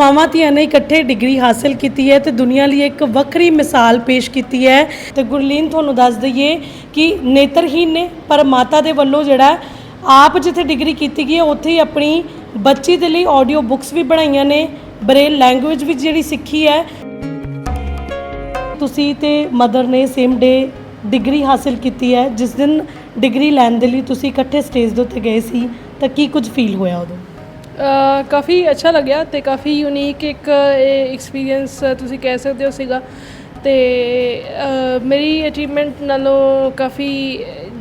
ਮਾਵਾਂ ਧੀਆਂ ਨੇ ਇਕੱਠੇ ਡਿਗਰੀ ਹਾਸਲ ਕੀਤੀ ਹੈ ਤੇ ਦੁਨੀਆ ਲਈ ਇੱਕ ਵੱਖਰੀ ਮਿਸਾਲ ਪੇਸ਼ ਕੀਤੀ ਹੈ। ਤੇ ਗੁਰਲੀਨ, ਤੁਹਾਨੂੰ ਦੱਸ ਦਈਏ ਕਿ ਨੇਤਰਹੀਨ ਨੇ ਪਰ ਮਾਤਾ ਦੇ ਵੱਲੋਂ ਜਿਹੜਾ ਆਪ ਜਿੱਥੇ ਡਿਗਰੀ ਕੀਤੀ ਗਈ ਹੈ, ਉੱਥੇ ਹੀ ਆਪਣੀ ਬੱਚੀ ਦੇ ਲਈ ਆਡੀਓ ਬੁੱਕਸ ਵੀ ਬਣਾਈਆਂ ਨੇ ਬਰੇਲ ਲੈਂਗੁਏਜ ਵੀ ਜਿਹੜੀ ਸਿੱਖੀ ਹੈ। ਤੁਸੀਂ ਤੇ ਮਦਰ ਨੇ ਸੇਮ ਡੇ ਡਿਗਰੀ ਹਾਸਲ ਕੀਤੀ ਹੈ, ਜਿਸ ਦਿਨ ਡਿਗਰੀ ਲੈਣ ਦੇ ਲਈ ਤੁਸੀਂ ਇਕੱਠੇ ਸਟੇਜ ਦੇ ਉੱਤੇ ਗਏ ਸੀ, ਤਾਂ ਕੀ ਕੁਝ ਫੀਲ ਹੋਇਆ ਉਦੋਂ? ਕਾਫੀ ਅੱਛਾ ਲੱਗਿਆ ਤੇ ਕਾਫੀ ਯੂਨੀਕ ਇੱਕ ਐਕਸਪੀਰੀਅੰਸ ਤੁਸੀਂ ਕਹਿ ਸਕਦੇ ਹੋ ਸੀਗਾ। ਤੇ ਮੇਰੀ ਅਚੀਵਮੈਂਟ ਨਾਲੋਂ ਕਾਫੀ,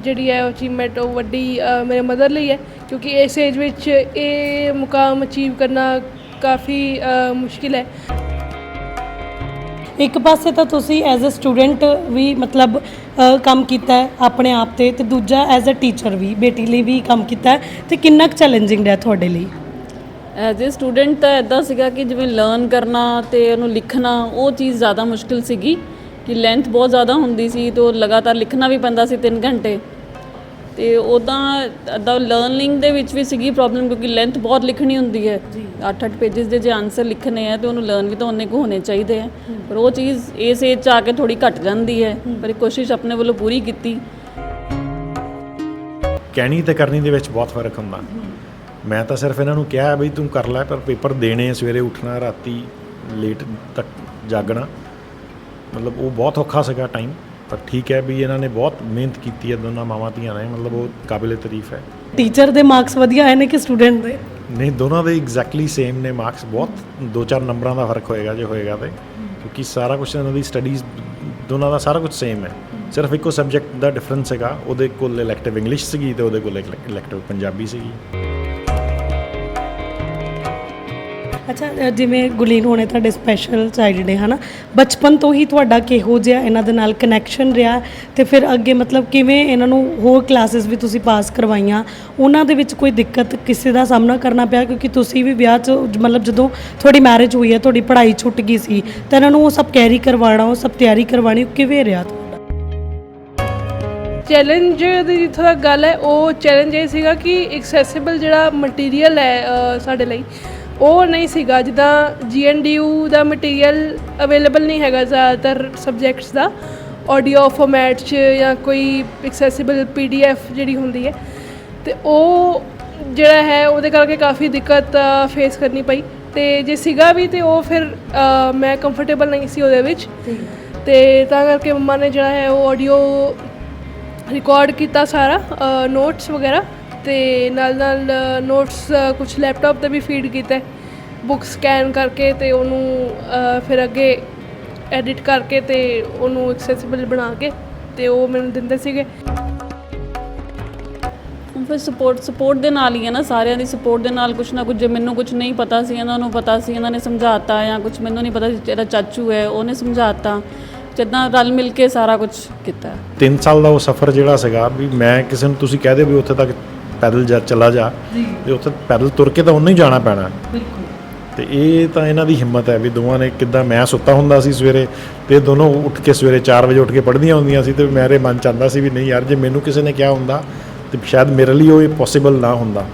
ਜਿਹੜੀ ਹੈ ਅਚੀਵਮੈਂਟ ਉਹ ਵੱਡੀ ਮੇਰੇ ਮਦਰ ਲਈ ਹੈ, ਕਿਉਂਕਿ ਇਸ ਏਜ ਵਿੱਚ ਇਹ ਮੁਕਾਮ ਅਚੀਵ ਕਰਨਾ ਕਾਫੀ ਮੁਸ਼ਕਿਲ ਹੈ। ਇੱਕ ਪਾਸੇ ਤਾਂ ਤੁਸੀਂ ਐਜ਼ ਅ ਸਟੂਡੈਂਟ ਵੀ ਮਤਲਬ ਕੰਮ ਕੀਤਾ ਹੈ ਆਪਣੇ ਆਪ ਤੇ ਤੇ ਦੂਜਾ ਐਜ਼ ਅ ਟੀਚਰ ਵੀ, ਬੇਟੀ ਲਈ ਵੀ ਕੰਮ ਕੀਤਾ ਹੈ, ਤੇ ਕਿੰਨਾ ਕੁ ਚੈਲੰਜਿੰਗ ਰਿਹਾ ਤੁਹਾਡੇ ਲਈ? ਐਜ਼ ਅ ਸਟੂਡੈਂਟ ਤਾਂ ਇਦਾਂ ਸੀਗਾ ਕਿ ਜਿਵੇਂ ਲਰਨ ਕਰਨਾ ਤੇ ਉਹਨੂੰ ਲਿਖਣਾ ਉਹ ਚੀਜ਼ ਜ਼ਿਆਦਾ ਮੁਸ਼ਕਿਲ ਸੀਗੀ ਕਿ ਲੈਂਥ ਬਹੁਤ ਜ਼ਿਆਦਾ ਹੁੰਦੀ ਸੀ ਤੇ ਉਹ ਲਗਾਤਾਰ ਲਿਖਣਾ ਵੀ ਪੈਂਦਾ ਸੀ 3 ਘੰਟੇ। ਤੇ ਉਦਾਂ ਇਦਾਂ ਲਰਨਿੰਗ ਦੇ ਵਿੱਚ ਵੀ ਸੀਗੀ ਪ੍ਰੋਬਲਮ ਕਿਉਂਕਿ ਲੈਂਥ ਬਹੁਤ ਲਿਖਣੀ ਹੁੰਦੀ ਹੈ। 8-8 ਪੇजेस ਦੇ ਜੇ ਆਨਸਰ ਲਿਖਣੇ ਆ ਤੇ ਉਹਨੂੰ ਲਰਨ ਵੀ ਤਾਂ ਉਹਨੇ ਕੋ ਹੋਣੇ ਚਾਹੀਦੇ ਆ। ਪਰ ਉਹ ਚੀਜ਼ ਇਸ ਏਜ ਚ ਆ ਕੇ ਥੋੜੀ ਘਟ ਜਾਂਦੀ ਹੈ। ਪਰ ਇਹ ਕੋਸ਼ਿਸ਼ ਆਪਣੇ ਵੱਲੋਂ ਪੂਰੀ ਕੀਤੀ। ਕਹਿਣੀ ਤੇ ਕਰਨੀ ਦੇ ਵਿੱਚ ਬਹੁਤ ਫ਼ਰਕ ਹੁੰਦਾ। ਮੈਂ ਤਾਂ ਸਿਰਫ ਇਹਨਾਂ ਨੂੰ ਕਿਹਾ ਬਈ ਤੂੰ ਕਰ ਲੈ ਪਰ ਪੇਪਰ ਦੇਣੇ ਸਵੇਰੇ ਉੱਠਣਾ ਰਾਤੀ ਲੇਟ ਤੱਕ ਜਾਗਣਾ। ਮਤਲਬ ਉਹ ਬਹੁਤ ਔਖਾ ਸੀਗਾ ਟਾਈਮ ਪਰ ਠੀਕ ਹੈ ਵੀ ਇਹਨਾਂ ਨੇ ਬਹੁਤ ਮਿਹਨਤ ਕੀਤੀ ਹੈ ਦੋਨਾਂ ਮਾਵਾਂ ਧੀਆਂ ਨੇ। ਮਤਲਬ ਉਹ ਕਾਬਿਲੇ ਤਾਰੀਫ ਹੈ। ਟੀਚਰ ਦੇ ਮਾਰਕਸ ਵਧੀਆ ਆਏ ਨੇ ਕਿ ਸਟੂਡੈਂਟ ਦੇ? ਨਹੀਂ ਦੋਨਾਂ ਦੇ ਐਗਜ਼ੈਕਟਲੀ ਸੇਮ ਨੇ ਮਾਰਕਸ ਬਹੁਤ ਦੋ ਚਾਰ ਨੰਬਰਾਂ ਦਾ ਫ਼ਰਕ ਹੋਏਗਾ ਜੇ ਹੋਏਗਾ ਤੇ ਕਿਉਂਕਿ ਸਾਰਾ ਕੁਝ ਇਹਨਾਂ ਦੀ ਸਟੱਡੀਜ਼ ਦੋਨਾਂ ਦਾ ਸਾਰਾ ਕੁਝ ਸੇਮ ਹੈ। ਸਿਰਫ ਇੱਕੋ ਸਬਜੈਕਟ ਦਾ ਡਿਫਰੈਂਸ ਹੈਗਾ ਉਹਦੇ ਕੋਲ ਇਲੈਕਟਿਵ ਇੰਗਲਿਸ਼ ਸੀਗੀ ਤੇ ਉਹਦੇ ਕੋਲ ਇਲੈਕਟਿਵ ਪੰਜਾਬੀ ਸੀਗੀ। ਅੱਛਾ ਜਿਵੇਂ ਗੁਲੀਨ ਹੋਣੇ ਤੁਹਾਡੇ ਸਪੈਸ਼ਲ ਚਾਈਲਡ ਨੇ, ਹਨਾ? ਬਚਪਨ ਤੋਂ ਹੀ ਤੁਹਾਡਾ ਕਿਹੋ ਜਿਹਾ ਇਹਨਾਂ ਦੇ ਨਾਲ ਕਨੈਕਸ਼ਨ ਰਿਹਾ? ਤੇ ਫਿਰ ਅੱਗੇ ਮਤਲਬ ਕਿਵੇਂ ਇਹਨਾਂ ਨੂੰ ਹੋਰ ਕਲਾਸਿਸ ਵੀ ਤੁਸੀਂ ਪਾਸ ਕਰਵਾਈਆਂ? ਉਹਨਾਂ ਦੇ ਵਿੱਚ ਕੋਈ ਦਿੱਕਤ ਕਿਸੇ ਦਾ ਸਾਹਮਣਾ ਕਰਨਾ ਪਿਆ? ਕਿਉਂਕਿ ਤੁਸੀਂ ਵੀ ਵਿਆਹ 'ਚ ਮਤਲਬ ਜਦੋਂ ਤੁਹਾਡੀ ਮੈਰਿਜ ਹੋਈ ਹੈ, ਤੁਹਾਡੀ ਪੜ੍ਹਾਈ ਛੁੱਟ ਗਈ ਸੀ, ਤਾਂ ਇਹਨਾਂ ਨੂੰ ਉਹ ਸਭ ਕੈਰੀ ਕਰਵਾਉਣਾ, ਉਹ ਸਭ ਤਿਆਰੀ ਕਰਵਾਉਣੀ ਉਹ ਕਿਵੇਂ ਰਿਹਾ ਤੁਹਾਡਾ? ਚੈਲੰਜ ਦੀ ਜਿੱਥੋਂ ਤੱਕ ਗੱਲ ਹੈ, ਉਹ ਚੈਲੰਜ ਇਹ ਸੀਗਾ ਕਿ ਐਕਸੈਸਿਬਲ ਜਿਹੜਾ ਮਟੀਰੀਅਲ ਹੈ ਸਾਡੇ ਲਈ ਉਹ ਨਹੀਂ ਸੀਗਾ ਜਿੱਦਾਂ ਜੀਐਨਡੀਯੂ ਦਾ ਮਟੀਰੀਅਲ ਅਵੇਲੇਬਲ ਨਹੀਂ ਹੈਗਾ ਜ਼ਿਆਦਾਤਰ ਸਬਜੈਕਟਸ ਦਾ ਆਡੀਓ ਫਾਰਮੈਟ 'ਚ ਜਾਂ ਕੋਈ ਐਕਸੈਸਿਬਲ ਪੀਡੀਐਫ ਜਿਹੜੀ ਹੁੰਦੀ ਹੈ ਤੇ ਉਹ ਜਿਹੜਾ ਹੈ ਉਹਦੇ ਕਰਕੇ ਕਾਫੀ ਦਿੱਕਤ ਫੇਸ ਕਰਨੀ ਪਈ। ਤੇ ਜੇ ਸੀਗਾ ਵੀ ਤੇ ਉਹ ਫਿਰ ਮੈਂ ਕੰਫਰਟੇਬਲ ਨਹੀਂ ਸੀ ਉਹਦੇ ਵਿੱਚ। ਤੇ ਤਾਂ ਕਰਕੇ ਮੰਮਾ ਨੇ ਜਿਹੜਾ ਹੈ ਉਹ ਆਡੀਓ ਰਿਕਾਰਡ ਕੀਤਾ ਸਾਰਾ ਨੋਟਸ ਵਗੈਰਾ। ਤੇ ਨਾਲ ਨਾਲ ਨੋਟਸ ਕੁਝ ਲੈਪਟਾਪ ਤੇ ਵੀ ਫੀਡ ਕੀਤਾ ਬੁੱਕ ਸਕੈਨ ਕਰਕੇ ਤੇ ਉਹਨੂੰ ਫਿਰ ਅੱਗੇ ਐਡਿਟ ਕਰਕੇ ਤੇ ਉਹਨੂੰ ਐਕਸੈਸਿਬਲ ਬਣਾ ਕੇ ਤੇ ਉਹ ਮੈਨੂੰ ਦਿੰਦੇ ਸੀਗੇ। ਫਿਰ ਸਪੋਰਟ ਸਪੋਰਟ ਦੇ ਨਾਲ ਹੀ ਹੈ ਨਾ ਸਾਰਿਆਂ ਦੀ ਸਪੋਰਟ ਦੇ ਨਾਲ ਕੁਝ ਨਾ ਕੁਝ ਜੇ ਮੈਨੂੰ ਕੁਝ ਨਹੀਂ ਪਤਾ ਸੀ ਇਹਨਾਂ ਨੂੰ ਪਤਾ ਸੀ ਇਹਨਾਂ ਨੇ ਸਮਝਾਤਾ ਜਾਂ ਕੁਝ ਮੈਨੂੰ ਨਹੀਂ ਪਤਾ ਸੀ ਤੇਰਾ ਚਾਚੂ ਹੈ ਉਹਨੇ ਸਮਝਾਤਾ। ਜਿੱਦਾਂ ਰਲ ਮਿਲ ਕੇ ਸਾਰਾ ਕੁਝ ਕੀਤਾ। 3 ਸਾਲ ਦਾ ਉਹ ਸਫ਼ਰ ਜਿਹੜਾ ਸੀਗਾ ਵੀ ਮੈਂ ਕਿਸੇ ਨੂੰ ਤੁਸੀਂ ਕਹਿ ਦਿਓ ਵੀ ਉੱਥੇ ਤੱਕ ਪੈਦਲ ਜਾ ਚਲਾ ਜਾ ਤੇ ਉੱਥੇ ਪੈਦਲ ਤੁਰ ਕੇ ਤਾਂ ਉਹਨੇ ਹੀ ਜਾਣਾ ਪੈਣਾ। ਤੇ ਇਹ ਤਾਂ ਇਹਨਾਂ ਦੀ ਹਿੰਮਤ ਹੈ ਵੀ ਦੋਵਾਂ ਨੇ ਕਿੱਦਾਂ ਮੈਂ ਸੁੱਤਾ ਹੁੰਦਾ ਸੀ ਸਵੇਰੇ ਤੇ ਇਹ ਦੋਨੋਂ ਉੱਠ ਕੇ ਸਵੇਰੇ 4 ਵਜੇ ਉੱਠ ਕੇ ਪੜ੍ਹਦੀਆਂ ਹੁੰਦੀਆਂ ਸੀ ਤੇ ਮੇਰੇ ਮਨ ਚ ਆਉਂਦਾ ਸੀ ਵੀ ਨਹੀਂ ਯਾਰ ਜੇ ਮੈਨੂੰ ਕਿਸੇ ਨੇ ਕਿਹਾ ਹੁੰਦਾ ਤੇ ਸ਼ਾਇਦ ਮੇਰੇ ਲਈ ਉਹ ਪੋਸੀਬਲ ਨਾ ਹੁੰਦਾ।